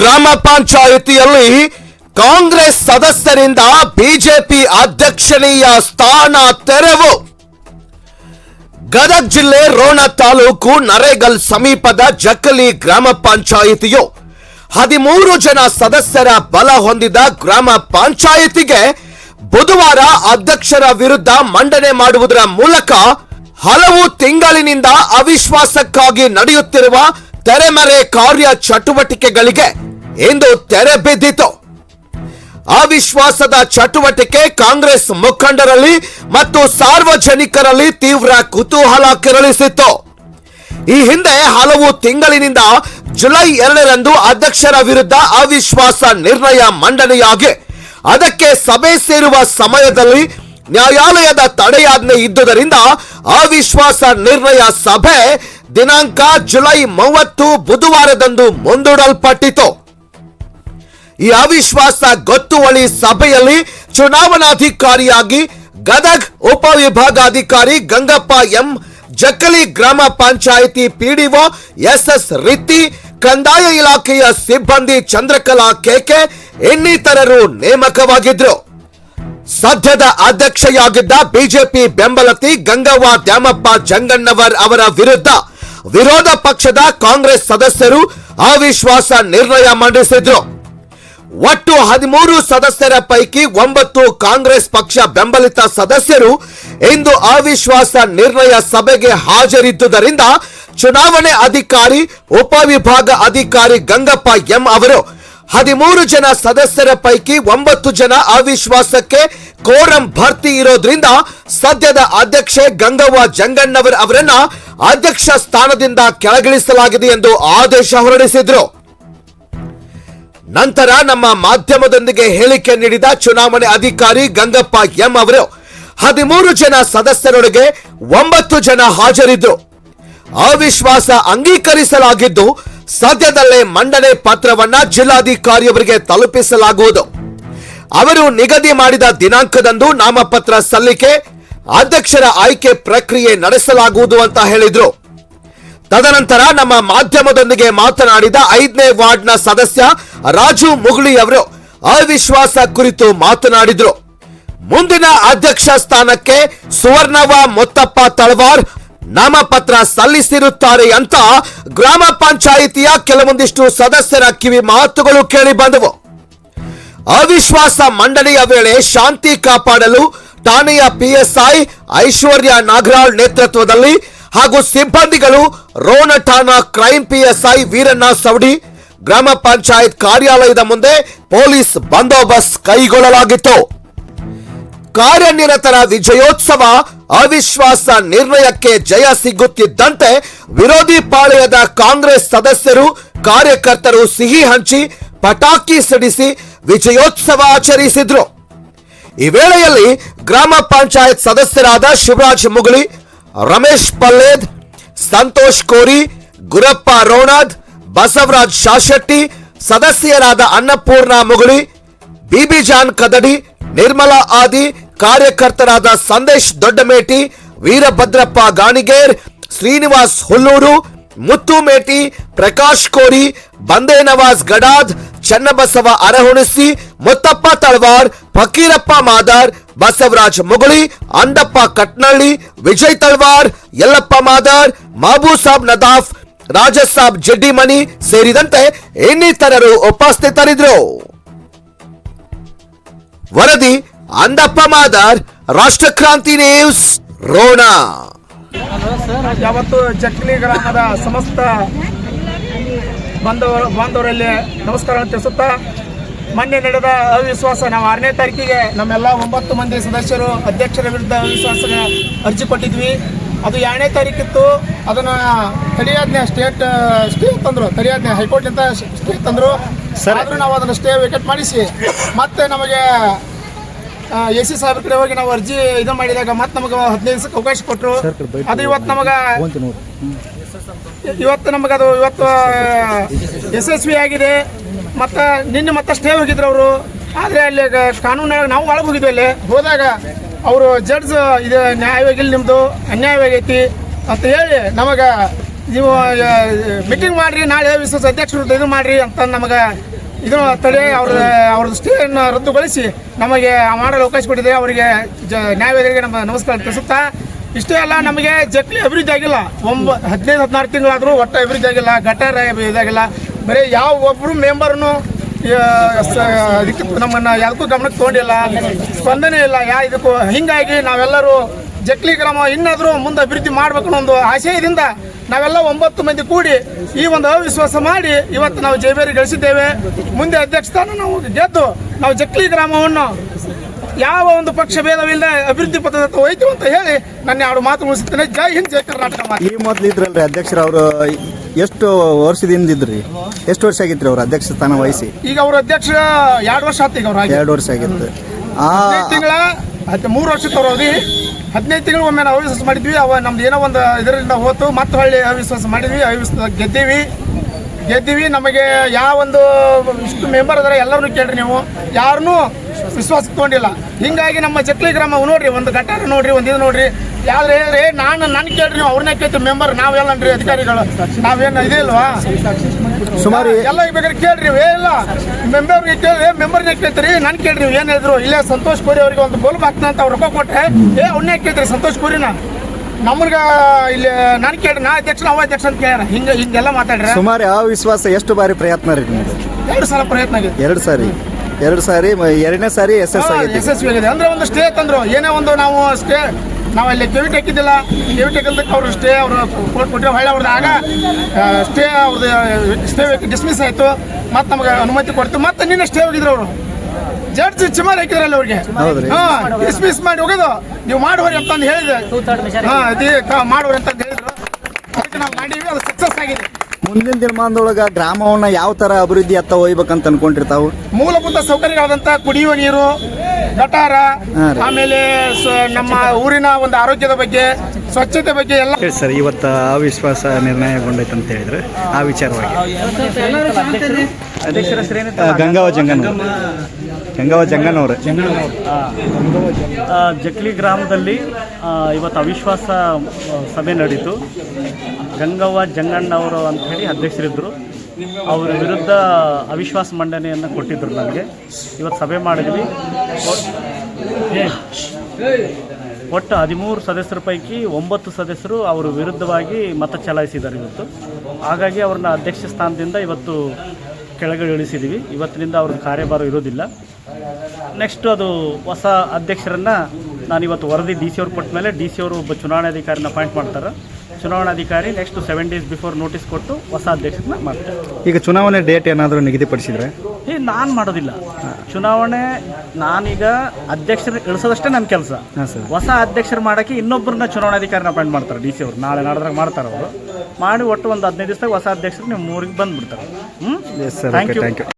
ಗ್ರಾಮ ಪಂಚಾಯಿತಿಯಲ್ಲಿ ಕಾಂಗ್ರೆಸ್ ಸದಸ್ಯರಿಂದ ಬಿಜೆಪಿ ಅಧ್ಯಕ್ಷನೀಯ ಸ್ಥಾನ ತೆರವು. ಗದಗ ಜಿಲ್ಲೆ ರೋಣ ತಾಲೂಕು ನರೇಗಲ್ ಸಮೀಪದ ಜಕ್ಕಲಿ ಗ್ರಾಮ ಪಂಚಾಯಿತಿಯು ಹದಿಮೂರು ಜನ ಸದಸ್ಯರ ಬಲ ಹೊಂದಿದ ಗ್ರಾಮ ಪಂಚಾಯಿತಿಗೆ ಬುಧವಾರ ಅಧ್ಯಕ್ಷರ ವಿರುದ್ಧ ಮಂಡನೆ ಮಾಡುವುದರ ಮೂಲಕ ಹಲವು ತಿಂಗಳಿನಿಂದ ಅವಿಶ್ವಾಸಕ್ಕಾಗಿ ನಡೆಯುತ್ತಿರುವ ತೆರೆಮರೆ ಕಾರ್ಯ ಚಟುವಟಿಕೆಗಳಿಗೆ ಇಂದು ತೆರೆ ಬಿದ್ದಿತು. ಅವಿಶ್ವಾಸದ ಚಟುವಟಿಕೆ ಕಾಂಗ್ರೆಸ್ ಮುಖಂಡರಲ್ಲಿ ಮತ್ತು ಸಾರ್ವಜನಿಕರಲ್ಲಿ ತೀವ್ರ ಕುತೂಹಲ ಕೆರಳಿಸಿತ್ತು. ಈ ಹಿಂದೆ ಹಲವು ತಿಂಗಳಿನಿಂದ ಜುಲೈ ಎರಡರಂದು ಅಧ್ಯಕ್ಷರ ವಿರುದ್ಧ ಅವಿಶ್ವಾಸ ನಿರ್ಣಯ ಮಂಡನೆಯಾಗಿ, ಅದಕ್ಕೆ ಸಭೆ ಸೇರುವ ಸಮಯದಲ್ಲಿ ನ್ಯಾಯಾಲಯದ ತಡೆಯಾಜ್ಞೆ ಇದ್ದುದರಿಂದ ಅವಿಶ್ವಾಸ ನಿರ್ಣಯ ಸಭೆ ದಿನಾಂಕ ಜುಲೈ ಮೂವತ್ತು ಬುಧವಾರದಂದು ಮುಂದೂಡಲ್ಪಟ್ಟಿತು. ಈ ಅವಿಶ್ವಾಸ ಗೊತ್ತುವಳಿ ಸಭೆಯಲ್ಲಿ ಚುನಾವಣಾಧಿಕಾರಿಯಾಗಿ ಗದಗ್ ಉಪವಿಭಾಗಾಧಿಕಾರಿ ಗಂಗಪ್ಪ ಎಂ. ಜಕ್ಕಲಿ ಗ್ರಾಮ ಪಂಚಾಯಿತಿ ಪಿಡಿಒ ಎಸ್ಎಸ್ ರೀತಿ ಕಂದಾಯ ಇಲಾಖೆಯ ಸಿಬ್ಬಂದಿ ಚಂದ್ರಕಲಾ ಕೆಕೆ ಇನ್ನಿತರರು ನೇಮಕವಾಗಿದ್ರು. ಸದ್ಯದ ಅಧ್ಯಕ್ಷೆಯಾಗಿದ್ದ ಬಿಜೆಪಿ ಬೆಂಬಲತಿ ಗಂಗವ್ವ ದ್ಯಾಮಪ್ಪ ಜಂಗಣ್ಣವರ್ ಅವರ ವಿರುದ್ಧ ವಿರೋಧ ಪಕ್ಷದ ಕಾಂಗ್ರೆಸ್ ಸದಸ್ಯರು ಅವಿಶ್ವಾಸ ನಿರ್ಣಯ ಮಂಡಿಸಿದ್ರು. ಒಟ್ಟು ಹದಿಮೂರು ಸದಸ್ಯರ ಪೈಕಿ ಒಂಬತ್ತು ಕಾಂಗ್ರೆಸ್ ಪಕ್ಷ ಬೆಂಬಲಿತ ಸದಸ್ಯರು ಇಂದು ಅವಿಶ್ವಾಸ ನಿರ್ಣಯ ಸಭೆಗೆ ಹಾಜರಿದ್ದುದರಿಂದ ಚುನಾವಣೆ ಅಧಿಕಾರಿ, ಉಪವಿಭಾಗ ಅಧಿಕಾರಿ ಗಂಗಪ್ಪ ಎಂ ಅವರು ಹದಿಮೂರು ಜನ ಸದಸ್ಯರ ಪೈಕಿ ಒಂಬತ್ತು ಜನ ಅವಿಶ್ವಾಸಕ್ಕೆ ಕೋರಂ ಭರ್ತಿ ಇರೋದ್ರಿಂದ ಸದ್ಯದ ಅಧ್ಯಕ್ಷೆ ಗಂಗವ್ವ ಜಂಗಣ್ಣವರ್ ಅವರನ್ನ ಅಧ್ಯಕ್ಷ ಸ್ಥಾನದಿಂದ ಕೆಳಗಿಳಿಸಲಾಗಿದೆ ಎಂದು ಆದೇಶ ಹೊರಡಿಸಿದ್ರು. ನಂತರ ನಮ್ಮ ಮಾಧ್ಯಮದೊಂದಿಗೆ ಹೇಳಿಕೆ ನೀಡಿದ ಚುನಾವಣೆ ಅಧಿಕಾರಿ ಗಂಗಪ್ಪ ಎಂ ಅವರು, ಹದಿಮೂರು ಜನ ಸದಸ್ಯರೊಳಗೆ ಒಂಬತ್ತು ಜನ ಹಾಜರಿದ್ರು. ಅವಿಶ್ವಾಸ ಅಂಗೀಕರಿಸಲಾಗಿದ್ದು ಸದ್ಯದಲ್ಲೇ ಮಂಡನೆ ಪತ್ರವನ್ನ ಜಿಲ್ಲಾಧಿಕಾರಿಯವರಿಗೆ ತಲುಪಿಸಲಾಗುವುದು. ಅವರು ನಿಗದಿ ಮಾಡಿದ ದಿನಾಂಕದಂದು ನಾಮಪತ್ರ ಸಲ್ಲಿಕೆ, ಅಧ್ಯಕ್ಷರ ಆಯ್ಕೆ ಪ್ರಕ್ರಿಯೆ ನಡೆಸಲಾಗುವುದು ಅಂತ ಹೇಳಿದ್ರು. ತದನಂತರ ನಮ್ಮ ಮಾಧ್ಯಮದೊಂದಿಗೆ ಮಾತನಾಡಿದ ಐದನೇ ವಾರ್ಡ್ನ ಸದಸ್ಯ ರಾಜು ಮುಗುಳಿ ಅವರು ಅವಿಶ್ವಾಸ ಕುರಿತು ಮಾತನಾಡಿದ್ರು. ಮುಂದಿನ ಅಧ್ಯಕ್ಷ ಸ್ಥಾನಕ್ಕೆ ಸುವರ್ಣವ ಮೊತ್ತಪ್ಪ ತಳವಾರ್ ನಾಮಪತ್ರ ಸಲ್ಲಿಸಿರುತ್ತಾರೆ ಅಂತ ಗ್ರಾಮ ಪಂಚಾಯಿತಿಯ ಕೆಲವೊಂದಿಷ್ಟು ಸದಸ್ಯರ ಕಿವಿ ಮಾತುಗಳು ಕೇಳಿ ಬಂದವು. ಅವಿಶ್ವಾಸ ಮಂಡನೆಯ ವೇಳೆ ಶಾಂತಿ ಕಾಪಾಡಲು ಠಾಣೆಯ ಪಿಎಸ್ಐ ಐಶ್ವರ್ಯ ನಾಗರಾಳ್ ನೇತೃತ್ವದಲ್ಲಿ ಹಾಗೂ ಸಿಬ್ಬಂದಿಗಳು ರೋಣ ಠಾಣಾ ಕ್ರೈಂ ಪಿಎಸ್ಐ ವೀರಣ್ಣ ಸವಡಿ, ಗ್ರಾಮ ಪಂಚಾಯತ್ ಕಾರ್ಯಾಲಯದ ಮುಂದೆ ಪೊಲೀಸ್ ಬಂದೋಬಸ್ತ್ ಕೈಗೊಳ್ಳಲಾಗಿತ್ತು. ಕಾರ್ಯನಿರತರ ವಿಜಯೋತ್ಸವ ಅವಿಶ್ವಾಸ ನಿರ್ಣಯಕ್ಕೆ ಜಯ ಸಿಗುತ್ತಿದ್ದಂತೆ ವಿರೋಧಿ ಪಾಳೆಯದ ಕಾಂಗ್ರೆಸ್ ಸದಸ್ಯರು ಕಾರ್ಯಕರ್ತರು ಸಿಹಿ ಹಂಚಿ ಪಟಾಕಿ ಸಿಡಿಸಿ ವಿಜಯೋತ್ಸವ ಆಚರಿಸಿದ್ರು. ಈ ವೇಳೆಯಲ್ಲಿ ಗ್ರಾಮ ಪಂಚಾಯತ್ ಸದಸ್ಯರಾದ ಶಿವರಾಜ್ ಮುಗಳಿ, ರಮೇಶ್ ಪಲ್ಲೇದ್, ಸಂತೋಷ್ ಕೋರಿ, ಗುರಪ್ಪ ರೋಣದ್, ಬಸವರಾಜ್ ಶಾಶೆಟ್ಟಿ, ಸದಸ್ಯರಾದ ಅನ್ನಪೂರ್ಣ ಮುಗಳಿ ಬಿಬಿ ಜಾನ್ ಕದಡಿ, ನಿರ್ಮಲಾ ಆದಿ ಕಾರ್ಯಕರ್ತರಾದ ಸಂದೇಶ್ ದೊಡ್ಡಮೇಟಿ, ವೀರಭದ್ರಪ್ಪ ಗಾಣಿಗೇರ್, ಶ್ರೀನಿವಾಸ್ ಹುಲ್ಲೂರು ಮುತ್ತುಮೇಟಿ ಪ್ರಕಾಶ್ ಕೋರಿ ಬಂದೇ ನವಾಜ್ ಗಡಾದ್, ಚನ್ನಬಸವ ಅರಹುಣಸಿ, ಮುತ್ತಪ್ಪ ತಳವಾರ್, ಫಕೀರಪ್ಪ ಮಾದಾರ್, ಬಸವರಾಜ್ ಮುಗುಳಿ ಅಂದಪ್ಪ ಕಟ್ನಳ್ಳಿ, ವಿಜಯ್ ತಳವಾರ್, ಯಲ್ಲಪ್ಪ ಮಾದಾರ್, ಮಾಬೂ ಸಾಬ್ ನದಾಫ್ ರಾಜಸಾಬ್ ಜಡ್ಡಿಮನಿ ಸೇರಿದಂತೆ ಇನ್ನಿತರರು ಉಪಸ್ಥಿತರಿದ್ದರು. ವರದಿ ಅಂದಪ್ಪ ಮಾದಾರ್ ರಾಷ್ಟ್ರಕ್ರಾಂತಿ ನ್ಯೂಸ್ ರೋಣ. ಯಾವತ್ತು ಚಕ್ಲಿ ಗ್ರಾಮದ ಸಮಸ್ತ ಬಾಂಧವ ಬಾಂಧವರಲ್ಲಿ ನಮಸ್ಕಾರ ತಿಳಿಸುತ್ತಾ ಮೊನ್ನೆ ನಡೆದ ಅವಿಶ್ವಾಸ ನಾವು ಆರನೇ ತಾರೀಕಿಗೆ ನಮ್ಮೆಲ್ಲ ಒಂಬತ್ತು ಮಂದಿ ಸದಸ್ಯರು ಅಧ್ಯಕ್ಷರ ವಿರುದ್ಧ ಅವಿಶ್ವಾಸ ಅರ್ಜಿ ಕೊಟ್ಟಿದ್ವಿ. ಅದು ಎರಡನೇ ತಾರೀಕಿತ್ತು. ಅದನ್ನು ತಡೆಯಾಜ್ಞೆ ಸ್ಟೇಟ್ ಸ್ಟೇ ತಂದರು. ತಡೆಯಾಜ್ಞೆ ಹೈಕೋರ್ಟ್ನಿಂದ ಸ್ಟೇ ತಂದರು. ಆದರೂ ನಾವು ಅದನ್ನು ಸ್ಟೇ ವಿಕೆಟ್ ಮಾಡಿಸಿ. ಮತ್ತೆ ನಮಗೆ ಎ ಸಿ ಸಾಹೇಬ್ರ ಕಡೆ ಹೋಗಿ ನಾವು ಅರ್ಜಿ ಇದು ಮಾಡಿದಾಗ ಮತ್ತೆ ನಮಗೆ ಹದಿನೈದು ದಿವಸಕ್ಕೆ ಅವಕಾಶ ಕೊಟ್ಟರು ಅದು ಇವತ್ತು ನಮಗೆ ಇವತ್ತು ನಮಗೆ ಅದು ಇವತ್ತು ಯಶಸ್ವಿ ಆಗಿದೆ. ಮತ್ತು ನಿನ್ನೆ ಮತ್ತೆ ಸ್ಟೇ ಹೋಗಿದ್ರು ಅವರು. ಆದರೆ ಅಲ್ಲಿ ಕಾನೂನಾಗ ನಾವು ಒಳಗೆ ಹೋಗಿದ್ವಿ ಅಲ್ಲಿ. ಹೋದಾಗ ಅವರು ಜಡ್ಜ್ ಇದು ನ್ಯಾಯವಾಗಿಲ್ಲ ನಿಮ್ಮದು ಅನ್ಯಾಯವಾಗೈತಿ ಅಂತ ಹೇಳಿ ನಮಗೆ ನೀವು ಮೀಟಿಂಗ್ ಮಾಡ್ರಿ ನಾಳೆ ವಿಶ್ವಾಸ ಅಧ್ಯಕ್ಷರು ಇದು ಮಾಡ್ರಿ ಅಂತ ನಮಗೆ ಇದು ತಡೆ ಅವ್ರ ಅವ್ರದ್ದು ಸ್ಟೇಯನ್ನು ರದ್ದುಗೊಳಿಸಿ ನಮಗೆ ಮಾಡಲು ಅವಕಾಶ ಕೊಟ್ಟಿದೆ. ಅವರಿಗೆ ಜ ನ್ಯಾಯವಾದಿಗಳಿಗೆ ನಮ್ಮ ನಮಸ್ಕಾರ ತಿಳಿಸುತ್ತಾ, ಇಷ್ಟೇ ಅಲ್ಲ ನಮಗೆ ಜಕ್ಲಿ ಅಭಿವೃದ್ಧಿ ಆಗಿಲ್ಲ. ಒಂಬ, ಹದಿನೈದು, ಹದಿನಾರು ತಿಂಗಳಾದರೂ ಒಟ್ಟು ಅಭಿವೃದ್ಧಿ ಆಗಿಲ್ಲ ಗಟಾರ ಇದಾಗಿಲ್ಲ ಬರೀ ಯಾವ ಒಬ್ಬರು ಮೆಂಬರ್ನು ಇದಕ್ಕೆ ನಮ್ಮನ್ನು ಯಾವುದಕ್ಕೂ ಗಮನಕ್ಕೆ ತೊಗೊಂಡಿಲ್ಲ. ಸ್ಪಂದನೆ ಇಲ್ಲ. ಯಾ, ಇದಕ್ಕೂ ಹಿಂಗಾಗಿ ನಾವೆಲ್ಲರೂ ಜಕ್ಲಿ ಗ್ರಾಮ ಇನ್ನಾದರೂ ಮುಂದೆ ಅಭಿವೃದ್ಧಿ ಮಾಡಬೇಕು ಅನ್ನೋ ಒಂದು ಆಶಯದಿಂದ ನಾವೆಲ್ಲ ಒಂಬತ್ತು ಮಂದಿ ಕೂಡಿ ಈ ಒಂದು ಅವಿಶ್ವಾಸ ಮಾಡಿ ಇವತ್ತು ನಾವು ಜೈಬೇರಿ ಗಳಿಸಿದ್ದೇವೆ. ಮುಂದೆ ಅಧ್ಯಕ್ಷ ಸ್ಥಾನ ನಾವು ಗೆದ್ದು ನಾವು ಜಕ್ಲಿ ಗ್ರಾಮವನ್ನು ಯಾವ ಒಂದು ಪಕ್ಷ ಭೇದವಿಲ್ಲದೆ ಅಭಿವೃದ್ಧಿ ಪಥದತ್ತ ಹೋಯ್ತು ಅಂತ ಹೇಳಿ ನನ್ನ ಎರಡು ಮಾತು ಮುಗಿಸುತ್ತೇನೆ. ಜೈ ಹಿಂದ್ ಜೈ ಕರ್ನಾಟಕ ಈ ಮೊದಲು ಇದ್ರಲ್ರಿ ಅಧ್ಯಕ್ಷರು ಅವರು ಎಷ್ಟು ವರ್ಷದಿಂದ ಇದ್ರಿ? ಎಷ್ಟು ವರ್ಷ ಆಗಿತ್ತು ಅವ್ರ ಅಧ್ಯಕ್ಷ ಸ್ಥಾನ ವಹಿಸಿ? ಈಗ ಅವ್ರ ಅಧ್ಯಕ್ಷ ಎರಡು ವರ್ಷ ಆಗ್ತೀವಿ ಈಗ ಅವ್ರ ಎರಡು ವರ್ಷ ಆಗಿತ್ತು. ತಿಂಗಳ ಮೂರು ವರ್ಷಕ್ಕೆ ಅವ್ರ ಹದಿನೈದು ತಿಂಗಳು ಒಮ್ಮೆ ನಾವು ಅವಿಶ್ವಾಸ ಮಾಡಿದ್ವಿ. ಅವ ನಮ್ದು ಏನೋ ಒಂದು ಇದರಿಂದ ಹೋತು. ಮತ್ತೆ ಹೊಳ್ಳಿ ಅವಿಶ್ವಾಸ ಮಾಡಿದ್ವಿ. ಅವಿಶ್ವಾಸ ಗೆದ್ದೀವಿ. ಗೆದ್ದೀವಿ. ನಮಗೆ ಯಾವ ಒಂದು ಇಷ್ಟು ಮೆಂಬರ್ ಅದರ ಎಲ್ಲರೂ ಕೇಳ್ರಿ ನೀವು. ಯಾರನ್ನೂ ವಿಶ್ವಾಸ ತೊಗೊಂಡಿಲ್ಲ ಹಿಂಗಾಗಿ ನಮ್ಮ ಚಕ್ಲಿ ಗ್ರಾಮ ನೋಡ್ರಿ, ಒಂದು ಗಟ್ಟಾರ ನೋಡ್ರಿ, ಒಂದು ಇದು ನೋಡ್ರಿ. ಯಾವ್ದು ಹೇಳ್ರಿ ನಾನು ನನ್ನ ಕೇಳ್ರಿ ನೀವು. ಅವ್ರನ್ನೇ ಕೇಳ್ತೀವಿ ಮೆಂಬರ್ ನಾವೆಲ್ಲನ್ರಿ ಅಧಿಕಾರಿಗಳು. ನಾವೇನು ಇದೇ ಇಲ್ವಾ ಸುಮಾರು ಎಲ್ಲ ಬೇಕಾದ್ರೆ ಕೇಳ್ರಿ ಏ ಇಲ್ಲ. ಮೆಂಬರ್ಗೆ ಕೇಳಿ ಮೆಂಬರ್ನೇ ಕೇಳ್ತೀರಿ ನಾನು ಕೇಳ್ರಿ ನೀವು ಏನು ಹೇಳಿದ್ರು? ಇಲ್ಲೇ ಸಂತೋಷ್ ಕೋರಿ ಅವರಿಗೆ ಒಂದು ಬಲ್ಬ್ ಹಾಕ್ತಾನೆ ಅಂತ ಅವ್ರು ರೊಕ್ಕ ಕೊಟ್ಟರೆ ಏ ಅವನ್ನೇ ಕೇಳ್ತೀರಿ ಸಂತೋಷ್ ಕೋರಿನ? ನಮ್ಗೆ ಇಲ್ಲಿ ನಾನು ಕೇಳ್ರಿ ನಾ ಅಧ್ಯಕ್ಷ ಅವ ಅಧ್ಯಕ್ಷ ಅಂತ ಕೇಳ್ಯಾರ ಹಿಂಗೆ ಹಿಂಗೆಲ್ಲ ಮಾತಾಡ್ರಿ. ಸುಮಾರು ಯಾವ ವಿಶ್ವಾಸ ಎಷ್ಟು ಬಾರಿ ಪ್ರಯತ್ನ ರೀ ನಿಮ್ದು? ಎರಡು ಸಲ ಪ್ರಯತ್ನ ಆಗಿದೆ. ಎರಡು ಸಾರಿ. ಎರಡು ಸಾರಿ ಎರಡನೇ ಸಾರಿ ಎಸ್ ಎಸ್ ಆಗೈತಿ ಯಶಸ್ವಿ ಆಗಿದೆ. ಅಂದ್ರೆ ಒಂದು ಸ್ಟೇ ತಂದ್ರು. ಏನೇ ಒಂದು ನಾವು ಸ್ಟೇ ನಾವು ಅಲ್ಲಿ ಕೆವಿಟ್ ಹಾಕಿದ್ದಿಲ್ಲ. ಕೆವಿಟ್ ಹಾಕಿದ್ದಕ್ಕೆ ಅವರು ಸ್ಟೇ ಅವರು ಕೋರ್ಟ್ ಕೊಟ್ಟರೆ ಹೊಳ್ಳೆ ಅವ್ರದ್ದು ಆಗ ಸ್ಟೇ ಅವ್ರದ್ದು ಸ್ಟೇ ಡಿಸ್ಮಿಸ್ ಆಯಿತು. ಮತ್ತು ನಮಗೆ ಅನುಮತಿ ಕೊಡ್ತು. ಮತ್ತೆ ನಿನ್ನೆ ಸ್ಟೇ ಹೋಗಿದ್ರು ಅವರು. ಜಡ್ಜ್ ಚಿಮಾರ್ ಹಾಕಿದ್ರಲ್ಲ ಅವ್ರಿಗೆ. ಹಾ ಡಿಸ್ಮಿಸ್ ಮಾಡಿ ಹೋಗೋದು. ನೀವು ಮಾಡುವರಿ ಅಂತಂದು ಹೇಳಿದೆ ಹಾಂ ಅದೇ ಮಾಡುವರಿ ಅಂತಂದು ಹೇಳಿದ್ರು. ಅದಕ್ಕೆ ನಾವು ಮಾಡೀವಿ ಅದು ಸಕ್ಸಸ್ ಆಗಿದೆ. ಮುಂದಿನ ದಿನಮಾನದೊಳಗ ಗ್ರಾಮವನ್ನ ಯಾವ ಥರ ಅಭಿವೃದ್ಧಿ ಅತ್ತ ಒಯ್ಬೇಕಂತ ಅನ್ಕೊಂಡಿರ್ತಾವು? ಮೂಲಭೂತ ಸೌಕರ್ಯಗಳಾದಂಥ ಕುಡಿಯುವ ನೀರು ಗಟಾರ ಹಾ ಆಮೇಲೆ ಸ- ನಮ್ಮ ಊರಿನ ಒಂದು ಆರೋಗ್ಯದ ಬಗ್ಗೆ ಸ್ವಚ್ಛತೆ ಬಗ್ಗೆ ಎಲ್ಲ ಹೇಳಿ ಸರ್ ಇವತ್ತು ಅವಿಶ್ವಾಸ ನಿರ್ಣಯಗೊಂಡೈತೆ ಅಂತ ಹೇಳಿದ್ರೆ ಆ ವಿಚಾರವಾಗಿ. ಗಂಗಾವ ಜಂಗನ್ ಗಂಗಾವ ಜಂಗನ್ ಅವರು ಜಕ್ಲಿ ಗ್ರಾಮದಲ್ಲಿ ಇವತ್ತು ಅವಿಶ್ವಾಸ ಸಭೆ ನಡೀತು. ಗಂಗವ್ವ ಜಂಗಣ್ಣವರು ಅಂತ ಹೇಳಿ ಅಧ್ಯಕ್ಷರಿದ್ದರು ಅವರ ವಿರುದ್ಧ ಅವಿಶ್ವಾಸ ಮಂಡನೆಯನ್ನು ಕೊಟ್ಟಿದ್ದರು ನನಗೆ. ಇವತ್ತು ಸಭೆ ಮಾಡಿದ್ವಿ. ಒಟ್- ಒಟ್ಟು ಹದಿಮೂರು ಸದಸ್ಯರ ಪೈಕಿ ಒಂಬತ್ತು ಸದಸ್ಯರು ಅವರ ವಿರುದ್ಧವಾಗಿ ಮತ ಚಲಾಯಿಸಿದ್ದಾರೆ ಇವತ್ತು. ಹಾಗಾಗಿ ಅವ್ರನ್ನ ಅಧ್ಯಕ್ಷ ಸ್ಥಾನದಿಂದ ಇವತ್ತು ಕೆಳಗೆ ಇಳಿಸಿದ್ದೀವಿ ಇವತ್ತಿನಿಂದ ಅವ್ರ ಕಾರ್ಯಭಾರ ಇರೋದಿಲ್ಲ. ನೆಕ್ಸ್ಟ್ ಅದು ಹೊಸ ಅಧ್ಯಕ್ಷರನ್ನು ನಾನು ಇವತ್ತು ವರದಿ ಡಿ ಸಿ ಅವ್ರು ಕೊಟ್ಟ ಮೇಲೆ ಡಿ ಸಿ ಅವರು ಒಬ್ಬ ಚುನಾವಣಾಧಿಕಾರಿನ ಅಪಾಯಿಂಟ್ ಮಾಡ್ತಾರೆ. ಚುನಾವಣಾಧಿಕಾರಿ next seven days before notice ಕೊಟ್ಟು ಹೊಸ ಅಧ್ಯಕ್ಷರನ್ನ ಮಾಡ್ತಾರೆ. ಈಗ ಚುನಾವಣೆ ಡೇಟ್ ಏನಾದರೂ ನಿಗದಿಪಡಿಸಿದ್ರೆ? ಏ ನಾನು ಮಾಡೋದಿಲ್ಲ. ಚುನಾವಣೆ ನಾನೀಗ ಅಧ್ಯಕ್ಷರು ಇಳಿಸೋದಷ್ಟೇ ನನ್ನ ಕೆಲಸ. ಹೊಸ ಅಧ್ಯಕ್ಷರು ಮಾಡೋಕ್ಕೆ ಇನ್ನೊಬ್ಬರನ್ನ ಚುನಾವಣಾಧಿಕಾರಿನ ಅಪಾಯಿಂಟ್ ಮಾಡ್ತಾರೆ ಡಿ ಸಿ ಅವರು. ನಾಳೆ ನಾಡ್ದಾಗ ಮಾಡ್ತಾರೆ ಅವರು. ಮಾಡಿ ಒಟ್ಟು ಒಂದು ಹದಿನೈದು ದಿವಸದಾಗ ಹೊಸ ಅಧ್ಯಕ್ಷರು ನಿಮ್ಮ ಊರಿಗೆ ಬಂದ್ಬಿಡ್ತಾರೆ. ಹ್ಞೂ ಥ್ಯಾಂಕ್ ಯು